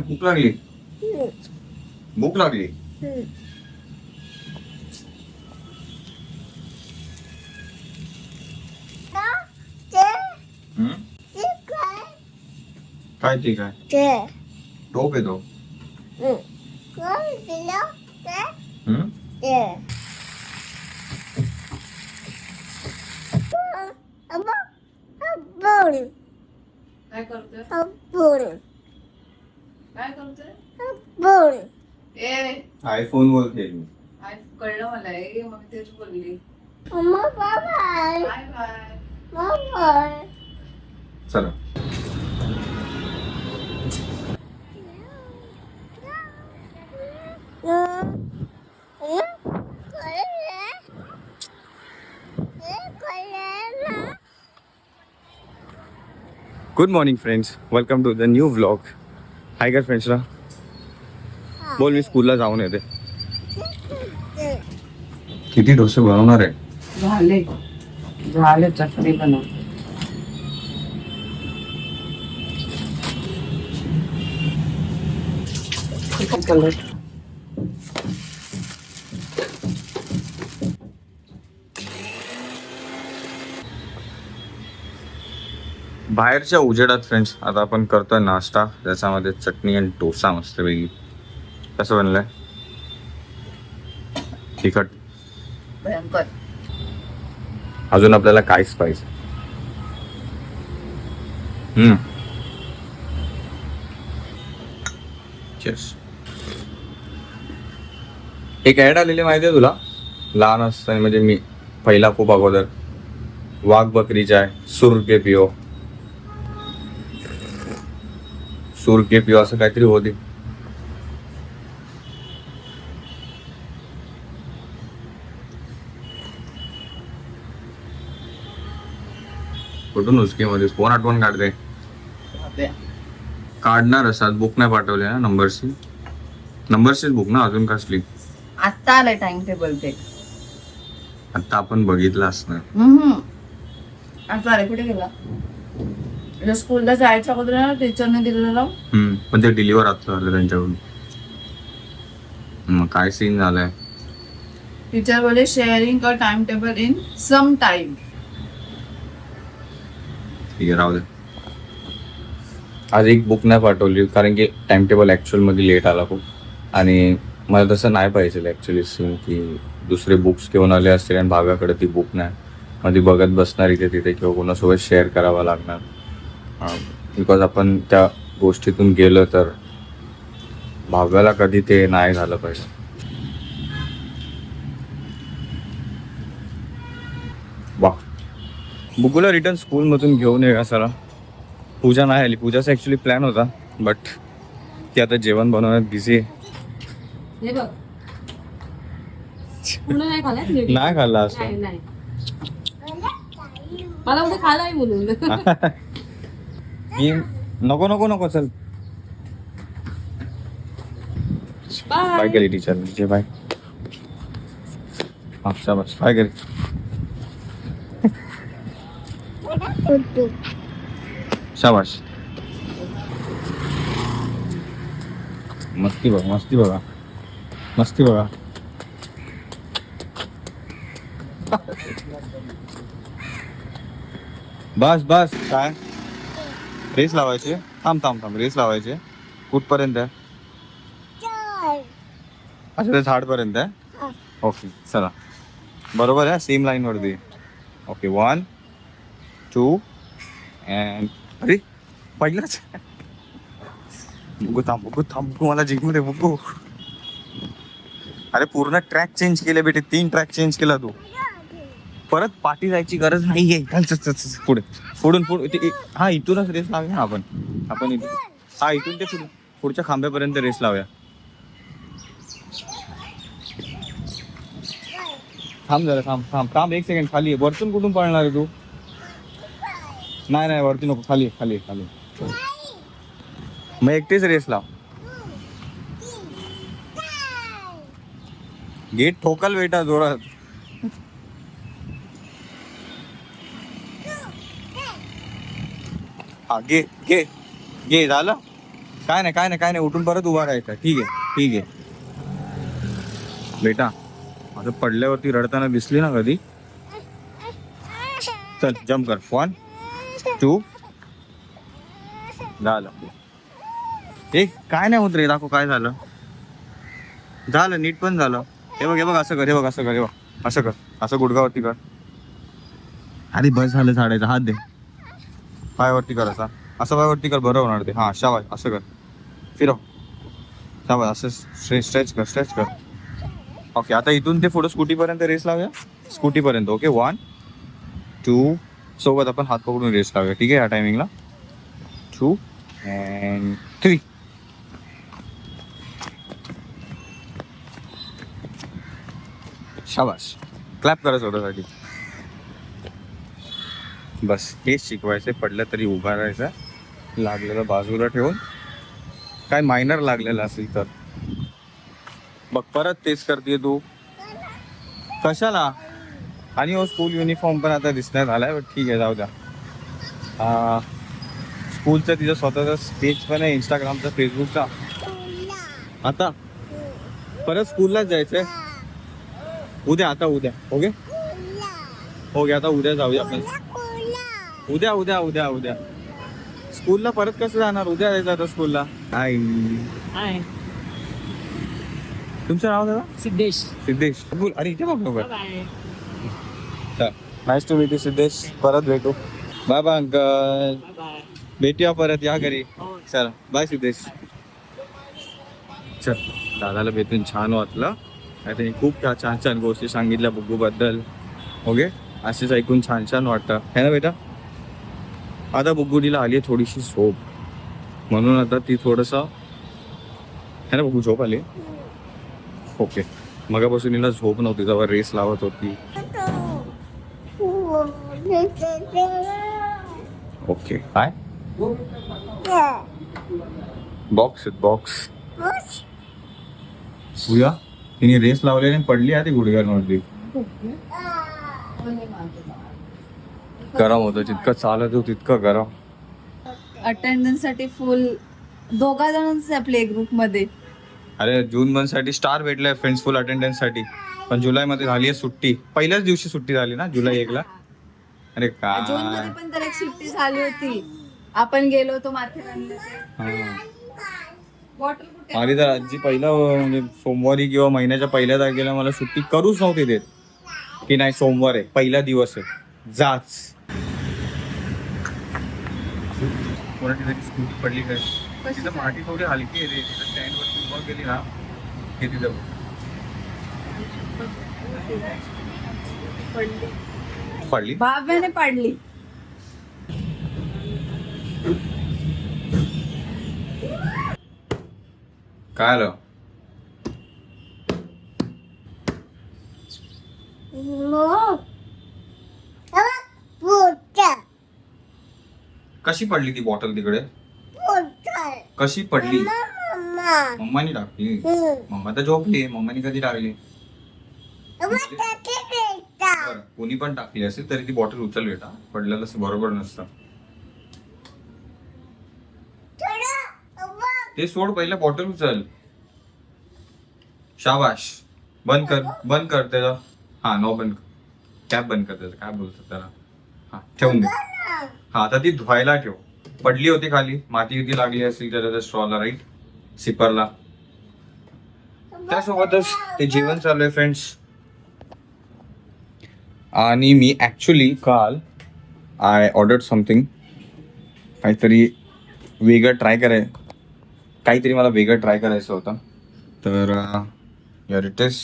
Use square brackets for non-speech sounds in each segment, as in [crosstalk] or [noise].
음. 그냥 목도다리 응. 목도다리 응. 나? 쟤? 응? 쟤가? 가이티가 쟤? 로베도 응. 그럼 들려? 쟤? 응? 쟤. 아빠? 아빠? 아빠? 아빠? काय करतोय ए आयफोन बोलते मी. काय कळलं मला ए मग तेच बोलली. Bye bye. चला. Good morning friends welcome to the new vlog hi का फ्रेंड्सला बोल मी स्कूलला जाऊन येते. किती डोसे बनवणार आहे? झाले. झाले चटणी बनव. कलर बाहेरच्या उजेडात फ्रेंड्स आता आपण करतोय नाश्ता. ज्याच्यामध्ये चटणी आणि डोसा मस्त वेगळी कसं बनलंय? तिखट. भयंकर. अजून आपल्याला काहीच पाहिजे. हम्म. एक ऍड आलेली माहिती आहे तुला? लहान असताना म्हणजे मी पहिला खूप अगोदर. वाघ बकरीचा आहे सूर के पिओ. सूर के पिओ असं काहीतरी होते कुठून उचकीमध्ये कोण आठवण काढते काढणार असतात बुक नाही पाठवले ना नंबरची नंबरचीच बुक ना अजून कसली? आता आलंय टाइम टेबल ते. आता आपण बघितलं असणार. आता आले कुठे गेला? म्हणजे स्कूलला जायच्या अगोदर ना टीचरने दिलेलं हम्म पण ते डिलिव्हर आता झालं त्यांच्याकडून. मग काय सीन झालाय? टीचर बोले sharing a time table in some time ठीक आहे राहू दे. आज एक बुक नाही पाठवली कारण की टाइम टेबल ॲक्च्युअलमध्ये लेट आला खूप. आणि मला तसं नाही पाहिजे ॲक्च्युली सीन की दुसरे बुक्स घेऊन आले असतील आणि भाव्याकडे ती बुक नाही. मग ती बघत बसणार इथे तिथे किंवा कोणासोबत शेअर करावं लागणार. बिकॉज आपण त्या गोष्टीतून गेलो तर भाव्याला कधी ते नाही झालं पाहिजे. वा बुगूला रिटर्न स्कूलमधून घेऊन ये सरा पूजा नाही आली. पूजाचा ॲक्च्युली प्लॅन होता बट ती आता जेवण बनवण्यात बिझी आहे. नाही खाल्लं असं. नाही नाही. मला उद्या खायला आहे म्हणून. [laughs] मी नको नको नको चल. बाय बाय केली टीचर टीचर बाय हा शाबास बाय केली शाबाश मस्ती बघा मस्ती बघा. मस्ती बघा. [laughs] बस बस. काय? रेस लावायचे. थांब थांब थांब. रेस लावायचे. कुठपर्यंत? आहे अच्छा. ते झाडपर्यंत आहे ओके चला. बरोबर आहे सेम लाईन वरती. ओके वन टू अँड अरे पहिलाच. बघू थांब बघू थांब बघू मला जिंकू बघू. अरे पूर्ण ट्रॅक चेंज केले बेटे. तीन ट्रॅक चेंज केला तू. परत पाठी जायची गरज नाहीये. चल चल चल चल, पुढे. पुढून पुढे हा इथूनच रेस लावूया ना आपण. आपण इथून हा इथून ते पुढे पुढच्या खांब्यापर्यंत रेस लावूया. थांब जरा थांब थांब थांब एक सेकंड खाली आहे वरतून कुठून पळणार आहे तू? नाही नाही वरती नको. खाली आहे, खाली आहे, खाली आहे. मग एकटेच रेस लाव. गेट ठोकल बेटा जोरात. हा घे घे घे झालं? काय नाही काय नाही काय नाही उठून परत उभा राहायचा. ठीक आहे ठीक आहे. बेटा आता पडल्यावरती रडताना दिसली ना कधी? चल जम्प कर. वन टू झालं. ए काय नाही होत रे दाखव काय झालं. झालं नीट पण झालं. हे बघ हे बघ असं कर हे बघ असं कर हे बघ. असं कर असं गुडघावरती कर. अरे बस झालं झाडायचं. हात दे. पायावरती कर असा. असं पायावरती कर बरं होणार ते. हां शाबाय असं कर. फिरव. शाबाय असं स्ट्रेच स्ट्रेच कर स्ट्रेच कर. ओके आता इथून ते पुढं स्कूटीपर्यंत रेस लावूया? स्कूटीपर्यंत. ओके वन टू सोबत आपण हात पकडून रेस लावूया. ठीक आहे या टायमिंगला टू अँड थ्री शाबाश क्लॅप करा स्वतःसाठी. बस हेच शिकवायचं पडलं तरी उभा राहायचा. लागलेलं बाजूला ठेवून. काय मायनर लागलेलं असेल तर. बघ परत तेच करते तू. कशाला? आणि हो स्कूल युनिफॉर्म पण आता दिसण्यात आलाय बट ठीक आहे जाऊ द्या. स्कूलचं तिचं स्वतःचा पेज पण आहे इंस्टाग्रामचा फेसबुकचा आता? परत स्कूललाच जायचंय? उद्या आता उद्या ओके? ओके आता उद्या जाऊया आपण. उद्या उद्या उद्या उद्या. स्कूलला परत कसं जाणार? उद्या जायचं आता स्कूलला. आई. तुमचं नाव दादा? सिद्धेश. सिद्धेश. बोल अरे इथे बघ लवकर nice to meet you Siddhesh. परत भेटू. बाय बाय अंकल भेटूया परत या घरी. चल. बाय सिद्धेश. चल. दादाला भेटून छान वाटलं. आणि त्यांनी खूप छान छान छान गोष्टी सांगितल्या बुग्गूबद्दल ओके असेच ऐकून छान छान वाटतं. है ना बेटा? आता बुगुडीला आली आहे थोडीशी झोप. म्हणून आता ती थोडंसं है ना बघू झोप आली ओके. मगापासून हिला झोप नव्हती जेव्हा रेस लावत होती. ओके. काय? Box box. उया तिने रेस लावली आणि पडली आहे ती गुडघ्यांवरती. गरम होतं जितकं चालत होतं तितकं गरम. अटेंडन्ससाठी फुल दोघा जणांच प्ले ग्रुपमध्ये. अरे जून मंथसाठी स्टार भेटलाय फ्रेंड्स फुल अटेंडन्ससाठी. पण जुलै मध्ये झाली आहे सुट्टी. पहिल्याच दिवशी सुट्टी झाली ना जुलै एकला अरे जून मध्ये पण तर एक सुट्टी झाली होती. आपण गेलो होतो माथेरानला. बॉटल कुठे? आणि तर आजी पहिला म्हणजे सोमवारी किंवा महिन्याच्या पहिल्या तारखेला मला सुट्टी करूच नव्हती देत. की नाही सोमवार आहे पहिला दिवस आहे. जाच. कोणाची तरी स्कूटी पडली काय? तिथं माती थोडी हलकी आहे रे. तिथं स्टँड वरती उभा केली ना हे तिथं पडली? भाव्याने पाडली. काय आलं? कशी पडली ती बॉटल तिकडे? कशी पडली? मम्मानी टाकली. मम्मा तर झोपली. मम्मानी कधी टाकली? बरं, कोणी पण टाकली असेल तरी ती बॉटल उचल बेटा पडलेलं असं बरोबर नसतं. ते सोड पहिलं बॉटल उचल. शाबाश. बंद कर बंद कर त्याचं. हा नो बंद कॅप बंद कर त्याचं. काय बोलतात त्याला? हा. ठेवून दे. हा आता ती धुवायला ठेव. पडली होती खाली. माती होती लागली असेल त्याच्या स्ट्रॉला राईट सिपरला त्यासोबतच ते जेवण चालू आहे फ्रेंड्स आणि मी ॲक्च्युली काल आय ऑर्डर समथिंग काहीतरी वेगळं ट्राय कराय काहीतरी मला वेगळं ट्राय करायचं होतं. तर यार इट इज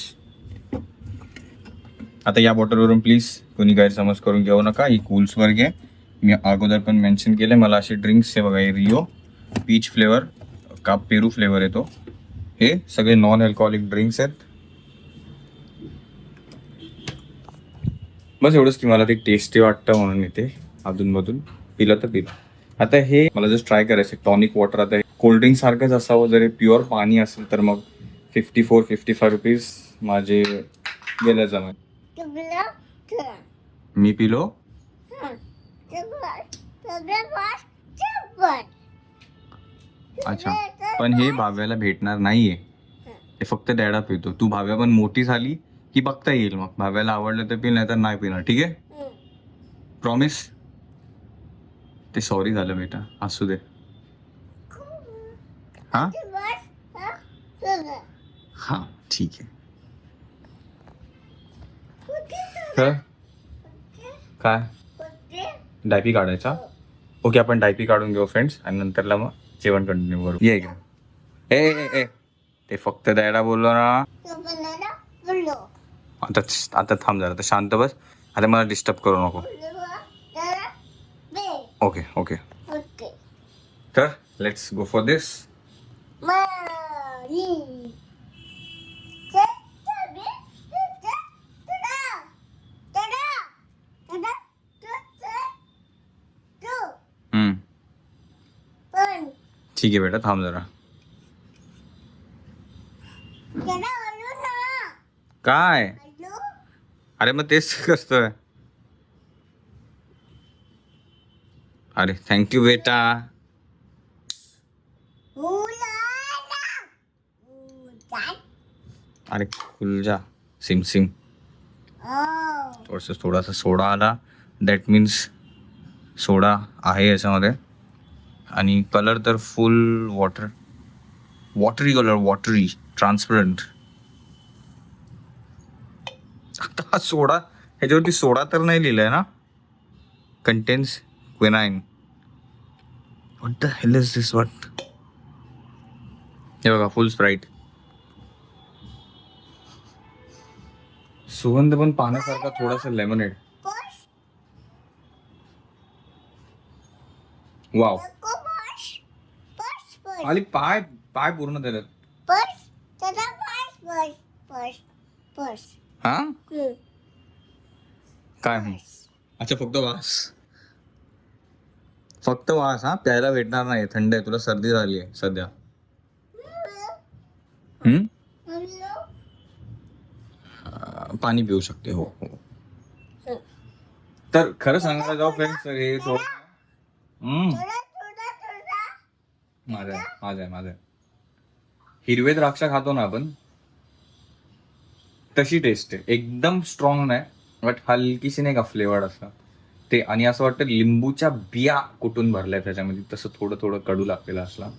आता या बॉटलवरून प्लीज कोणी गैरसमज करून घेऊ नका. ही कूल्सवर घे. मी अगोदर पण मेन्शन केले मला असे ड्रिंक्स आहे बघा हे रिओ पीच फ्लेवर का पेरू फ्लेवर येतो. हे सगळे नॉन अल्कोहोलिक ड्रिंक्स आहेत. बस एवढंच की मला ते टेस्टी वाटतं म्हणून इथे अधूनमधून. पिलं तर पिलं. आता हे मला जस्ट ट्राय करायचं टॉनिक वॉटर आता कोल्ड्रिंक सारखंच असावं. जर प्युअर पाणी असेल तर मग fifty four fifty five rupees माझे गेल्या जमा मी पिलो? अच्छा पण हे भाव्याला भेटणार नाहीये. हे। फक्त डॅडा पितो. तू भाव्या पण मोठी झाली की बघता येईल मग. भाव्याला आवडलं तर पिल नाही तर नाही पिणार ठीक आहे? प्रॉमिस ते सॉरी झालं बेटा. असू दे. हा? हा ठीक आहे. तर काय? डायपी काढायचा. ओके आपण डायपी काढून घेऊ फ्रेंड्स आणि नंतरला मग जेवण कंटिन्यू करू. ये इकडे. ए ए ए. ते फक्त द्यायला बोललो ना. आता आता थांब जरा आता शांत बस. आता मला डिस्टर्ब करू नको. Okay okay. तर लेट्स गो फॉर दिस ठीक आहे बेटा थांब जरा. काय? अरे मग तेच करतोय. अरे थँक्यू बेटा. अरे खुल जा. सिम सिम. थोडस थोडासा सोडा आला. दॅट मीन्स सोडा आहे याच्यामध्ये. आणि कलर तर full water watery colour watery transparent आता हा सोडा ह्याच्यावरती सोडा तर नाही लिहिलंय ना? Contains quinine what the hell is this what हे बघा फुल स्प्राईट सुगंध पण पाण्यासारखा थोडासा लेमनेड वाव आली पाय पाय पूर्ण दिलेत हा? काय हं? अच्छा फक्त वास. फक्त वास हा? प्यायला भेटणार नाही थंड आहे तुला सर्दी झाली आहे सध्या. हम्म. अं, पाणी पिऊ शकते हो हो. तर खरं सांगायला जाऊ फ्रेंड्स हे थोडं हम्म, माझं आहे माझं आहे माझं आहे हिरवे द्राक्ष खातो ना आपण तशी टेस्ट आहे. एकदम स्ट्रॉंग नाही बट हलकीशी नाही का फ्लेवर्ड असं ते आणि असं वाटतं लिंबूच्या बिया कुठून भरल्या त्याच्यामध्ये तसं थोडं थोडं कडू लागलेलं असला.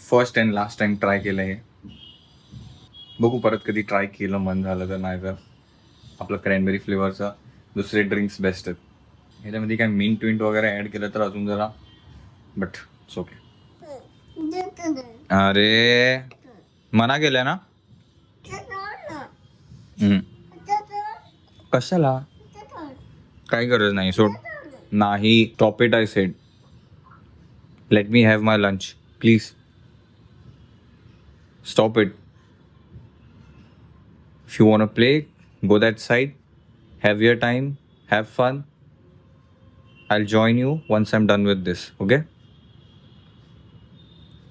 First and last time try केलं हे. बघू परत कधी ट्राय केलं मन झालं तर नाही तर आपलं क्रॅनबेरी फ्लेवरचं दुसरे ड्रिंक्स बेस्ट आहेत. ह्याच्यामध्ये काय मिंट विंट वगैरे ऍड केलं तर अजून जरा बट ओके अरे मना केलं ना? कशाला? काही गरज नाही सोड. नाही top it I said let me have my lunch please stop it if you want play go that side have your time have fun join you once I am done with this okay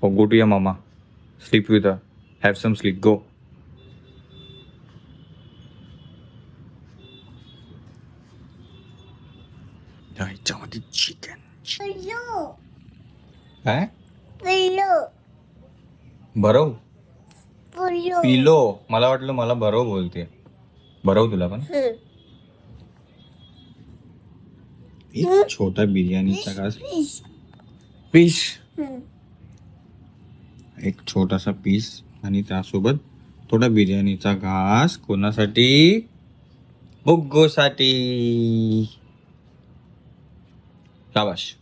or go to your mama. Sleep with her. Have some sleep. Go. ह्याच्यामध्ये chicken काय बरव पिलो मला वाटलं मला बरव बोलते बरव तुला पण एक छोटा बिर्याणीचा घास फिश. एक छोटासा पीस आणि त्यासोबत थोडा बिर्याणीचा घास. कोणासाठी? बुग्गोसाठी शाबाश.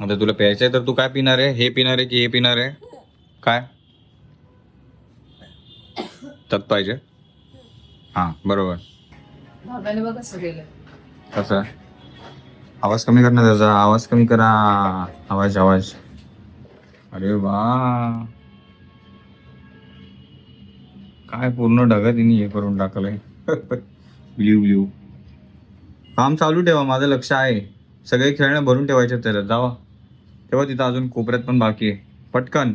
आता तुला प्यायचंय तर तू काय पिणार आहे? हे पिणार आहे की हे पिणार आहे? काय? तत पाहिजे. हां बरोबर. कसं? आवाज कमी कर ना त्याचा. आवाज कमी करा. आवाज आवाज. अरे वा. काय पूर्ण ढगा तिने हे करून टाकलंय. [laughs] ब्ल्यू ब्ल्यू काम चालू ठेवा. माझं लक्ष आहे. सगळे खेळणं भरून ठेवायचे त्याला. जावा. तेव्हा तिथं अजून कोपऱ्यात पण बाकी आहे. पटकन.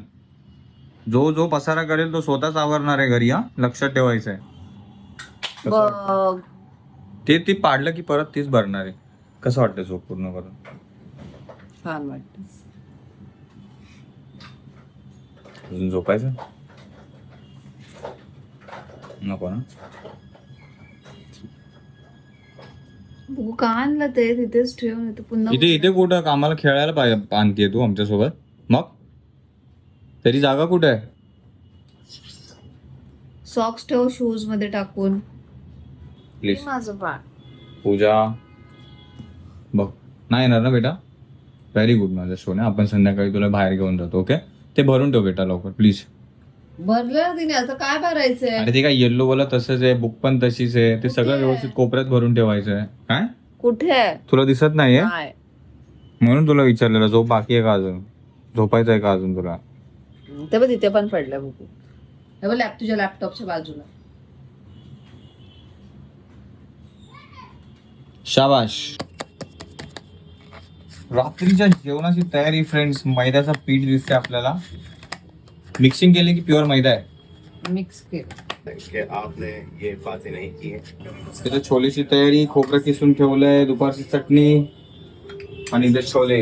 जो जो पसारा करेल तो स्वतःच आवरणार आहे घरी हा? लक्षात ठेवायचं आहे ते ती पाडलं की परत तीच भरणार आहे. कसं वाटतं झोप पूर्ण करून? छान वाटतं अजून झोपायचं? नको ना. बघू का आणलं ते तिथेच ठेवून येतो. पुन्हा इथे इथे कुठं? कामाला खेळायला पाहिजे आणतीये तू आमच्यासोबत. मग? तरी जागा कुठे? आहे सॉक्स ठेव शूजमध्ये टाकून. प्लीज माझं बाळ. पूजा. बघ. नाही येणार ना बेटा? व्हेरी गुड माझ्या सोन्या. आपण संध्याकाळी तुला बाहेर घेऊन जातो ओके ते भरून ठेव बेटा लवकर प्लीज भरलं तिने? काय भरायचंय? अरे ते काय येल्लो बोला तसंच आहे बुक पण तशीच आहे. ते सगळं व्यवस्थित कोपऱ्यात भरून ठेवायचं आहे. काय? कुठे? तुला दिसत नाहीये? नाही. म्हणून तुला विचारलेलं झोप बाकी आहे का अजून? झोपायचं आहे का अजून तुला? ते बघ तिथे पण पडलंय हे बघ लॅप तुझ्या लॅपटॉपच्या बाजूला. शाबाश. रात्रीच्या जेवणाची तयारी फ्रेंड्स मैद्याचा पीठ दिसते आपल्याला. मिक्सिंग केले की प्युअर मैदा आहे? मिक्स आपने ये बातें नहीं की हैं. छोलेची तयारी खोबरं किसून ठेवलंय दुपारची चटणी आणि इथे छोले.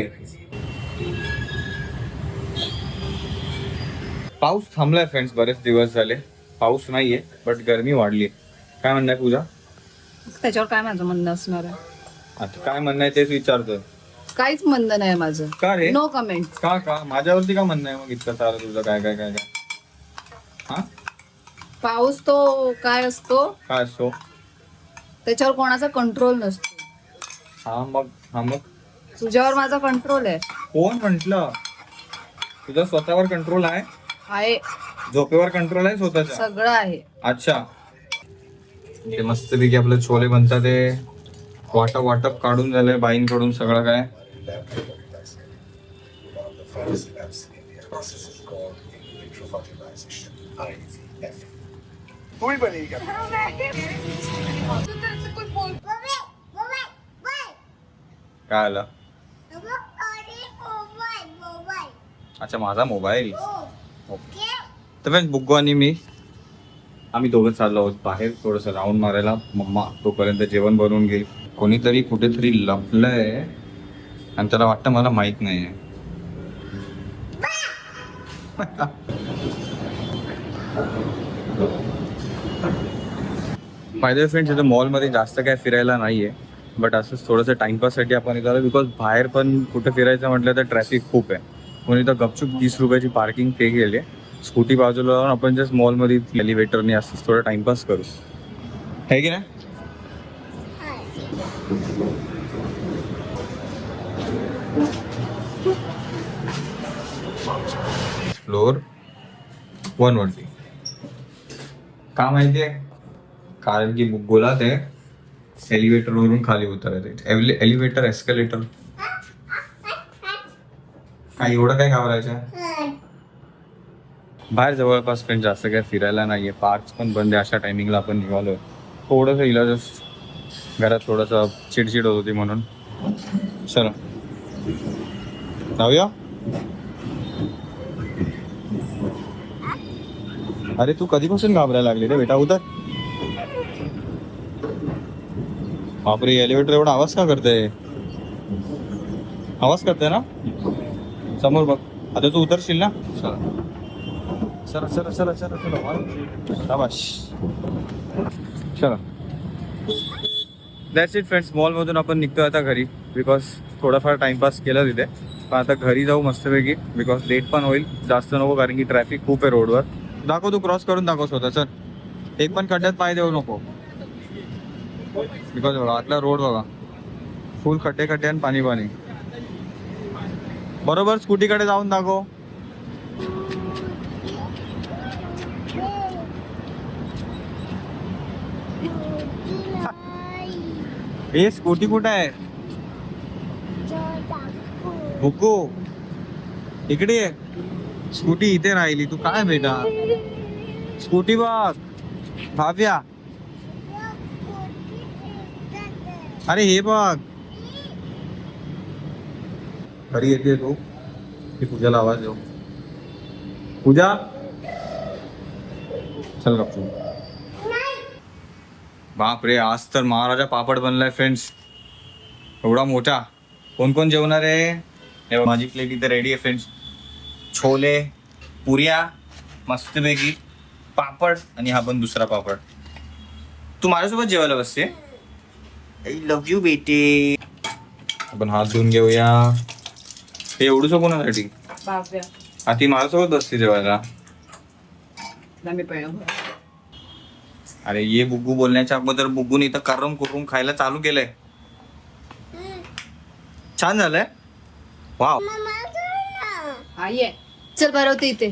पाऊस थांबलाय फ्रेंड्स बरेच दिवस झाले. पाऊस नाहीये बट गरमी वाढली काय म्हणणं आहे पूजा? त्याच्यावर काय माझं म्हणणं असणार आहे? आता काय म्हणणं आहे तेच विचारतोय. काहीच म्हणणं नाही माझं. का रे? नो कमेंट का का? माझ्यावरती का म्हणणं आहे मग इतकं सारं तुझं? काय काय काय काय? हा? पाऊस तो काय असतो? काय असतो? त्याच्यावर कोणाचा कंट्रोल नसतो. हा मग हा मग? तुझ्यावर माझा कंट्रोल आहे. कोण म्हंटल? तुझा स्वतःवर कंट्रोल आहे? आहे. झोपेवर कंट्रोल आहे स्वतःच्या? सगळं आहे. अच्छा. ते मस्तपैकी आपलं छोले बनतात ते वाटप वाटप काढून झालंय बाईंकडून सगळं काय? One of the first steps in the process is called in vitro fertilization, IVF. काय आलं अच्छा माझा मोबाईल तर फ्रेंड्स बुग्गो आणि मी आम्ही दोघं चाललो आहोत बाहेर थोडस राऊंड मारायला मम्मा तोपर्यंत जेवण बनवून घेईल कोणीतरी कुठेतरी लपलंय आणि त्याला वाटतं मला माहीत नाही फायदे फ्रेंड्स इथं मॉलमध्ये जास्त काय फिरायला नाहीये बट असंच थोडंसं टाइमपाससाठी आपण इथं आलो बिकॉज बाहेर पण कुठं फिरायचं म्हटलं तर ट्रॅफिक खूप आहे. म्हणून इथं गपचूप तीस रुपयाची पार्किंग पे केली आहे. स्कूटी बाजूला लावून आपण जस्ट मॉलमध्ये एलिव्हेटरने असंच थोडं टाइमपास करू. आहे की नाही? फ्लोअर वन वरती. का माहितीये? कारण की बुग्गोला ते एलिव्हेटर वरून खाली उतरायचं एलिव्हेटर एस्केलेटर काय एवढं काय घाबरायचं? बाहेर जवळपास पण जास्त काय फिरायला नाहीये. पार्क पण बंद आहे. अशा टायमिंगला आपण निघालोय. थोडंसं इलाजच घरात थोडंसं चिडचिड होत होती म्हणून. चला. जाऊया? अरे तू कधीपासून घाबरायला लागली रे बेटा? उतर. बापरे एलिव्हेटर एवढा आवाज का करते? आवाज करते ना? समोर बघ. आता तू उतरशील ना? चला. चला चला चला चला शाबाश चला. दॅट्स इट फ्रेंड्स मॉलमधून आपण निघतो आता घरी. बिकॉज थोडाफार टाइमपास केला तिथे. पण आता घरी जाऊ मस्तपैकी. बिकॉज लेट पण होईल. जास्त नको कारण की ट्रॅफिक खूप आहे रोडवर दाखव तू क्रॉस करून दाखव स्वतः चल. एक पण खड्ड्यात पाय देऊ नको. बिकॉज बघा आतला रोड बघा. फुल खड्डे खड्डे आणि पाणी पाणी. बरोबर स्कूटीकडे जाऊन दाखव. ए स्कूटी कुठे आहे? हुकू. इकडे ये. स्कूटी इथे राहिली तू काय बेटा? स्कूटी बघ. भाव्या. अरे हे बघ. घरी येते तू. की पूजाला आवाज देऊ. पूजा. चल गप्पू बाप रे आज तर महाराजा पापड बनलाय फ्रेंड्स एवढा मोठा. कोण कोण जेवणार आहे? माझी प्लेट इथे रेडी आहे फ्रेंड्स छोले पुऱ्या मस्तपैकी पापड आणि हा पण दुसरा पापड. तू माझ्यासोबत जेवायला बसते आय लव्ह यू बेटे. आपण हात धुवून घेऊया. हे एवढंच कोणासाठी? हा ती माझ्यासोबत बसते जेवायला. अरे ये बुग्गू बोलण्याच्या अगोदर बुग्गून इथं करम कुरुम खायला चालू केलंय. छान झालंय? वाव. हा ये. चल भरवते इथे.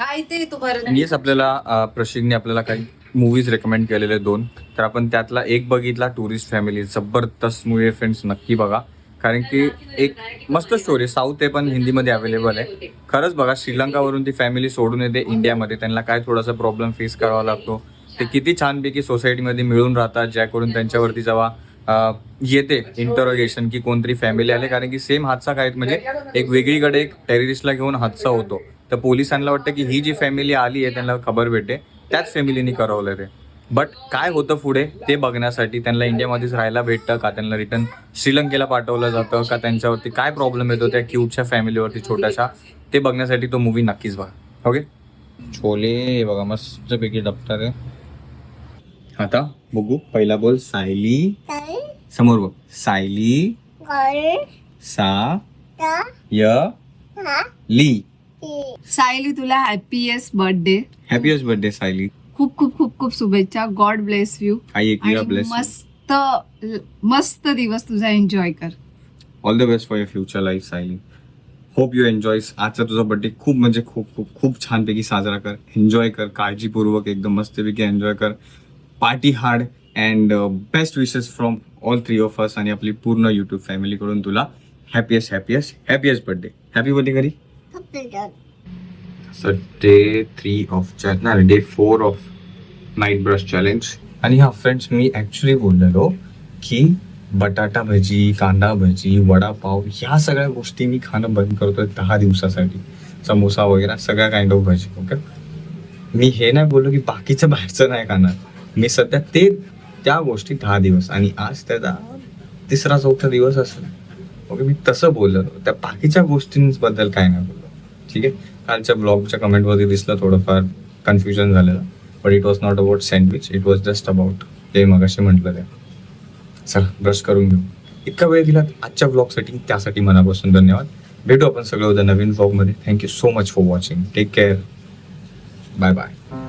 हा इथे तू भरत आपल्याला प्रशिकने आपल्याला काही मूवीज रेकमेंड केलेले दोन. तर आपण त्यातला एक बघितला टुरिस्ट फॅमिली जबरदस्त मूवी फ्रेंड्स नक्की बघा. कारण की एक मस्त स्टोरी साऊथ आहे पण हिंदीमध्ये अवेलेबल आहे. खरंच बघा श्रीलंकावरून ती फॅमिली सोडून येते इंडियामध्ये त्यांना काय थोडासा प्रॉब्लेम फेस करावा लागतो. ते किती छानपैकी सोसायटीमध्ये मिळून राहतात ज्या करून त्यांच्यावरती जेव्हा येते इंटरोगेशन की कोणतरी फॅमिली आले कारण की सेम हादसा काय म्हणजे एक वेगळीकडे एक टेररिस्टला घेऊन हादसा होतो. तर पोलिसांना वाटतं की ही जी फॅमिली आली आहे त्यांना खबर भेटे त्याच फॅमिलीने करवलं ते. बट काय होतं पुढे? ते बघण्यासाठी त्यांना इंडियामध्येच राहायला भेटतं का? त्यांना रिटर्न श्रीलंकेला पाठवलं जातं का? त्यांच्यावरती काय प्रॉब्लेम येतो त्या क्यूटच्या फॅमिलीवरती छोट्याशा? ते बघण्यासाठी तो मूवी नक्कीच बघा. ओके छोले बघा मस्तपैकी दप्तर आहे आता? बघू. पहिला बोल सायली. समोर बघ सायली. सा. य. ली. सायली तुला happiest birthday. Happiest birthday Sayali. खूप खूप खूप खूप शुभेच्छा. God bless you. आई मस्त मस्त दिवस तुझा एन्जॉय कर. All the best for your future life Sayali. Hope you enjoys आजचा तुझा बर्थडे खूप म्हणजे खूप खूप खूप छानपैकी साजरा कर. एन्जॉय कर. काळजीपूर्वक एकदम मस्तपैकी एन्जॉय कर. Party hard and best wishes from all three of us आणि आपली पूर्ण यूट्यूब फॅमिलीकडून तुला happiest happiest happiest birthday happy birthday घरी सर डे थ्री ऑफ नाही day four of night brush challenge आणि हा फ्रेंड्स मी ॲक्च्युली बोललेलो की बटाटा भजी कांदा भजी वडापाव ह्या सगळ्या गोष्टी मी खाणं बंद करतोय दहा दिवसासाठी. समोसा वगैरे सगळ्या काइंड ऑफ भजी ओके मी हे नाही बोललो की बाकीचं बाहेरचं नाही खाणार. मी सध्या ते त्या गोष्टी दहा दिवस आणि आज त्याचा तिसरा चौथा दिवस असेल. ओके मी तसं बोललो. त्या बाकीच्या गोष्टींबद्दल काय नाही बोललो. ठीक आहे? कालच्या ब्लॉगच्या कमेंटमध्ये दिसलं थोडंफार कन्फ्युजन झालेलं. But it was not about sandwich it was just about ते मग असे म्हटलं ते. चला ब्रश करून घेऊ. इतका वेळ दिला आजच्या ब्लॉगसाठी त्यासाठी मनापासून धन्यवाद. भेटू आपण सगळं उद्या नवीन ब्लॉगमध्ये thank you so much for watching take care bye bye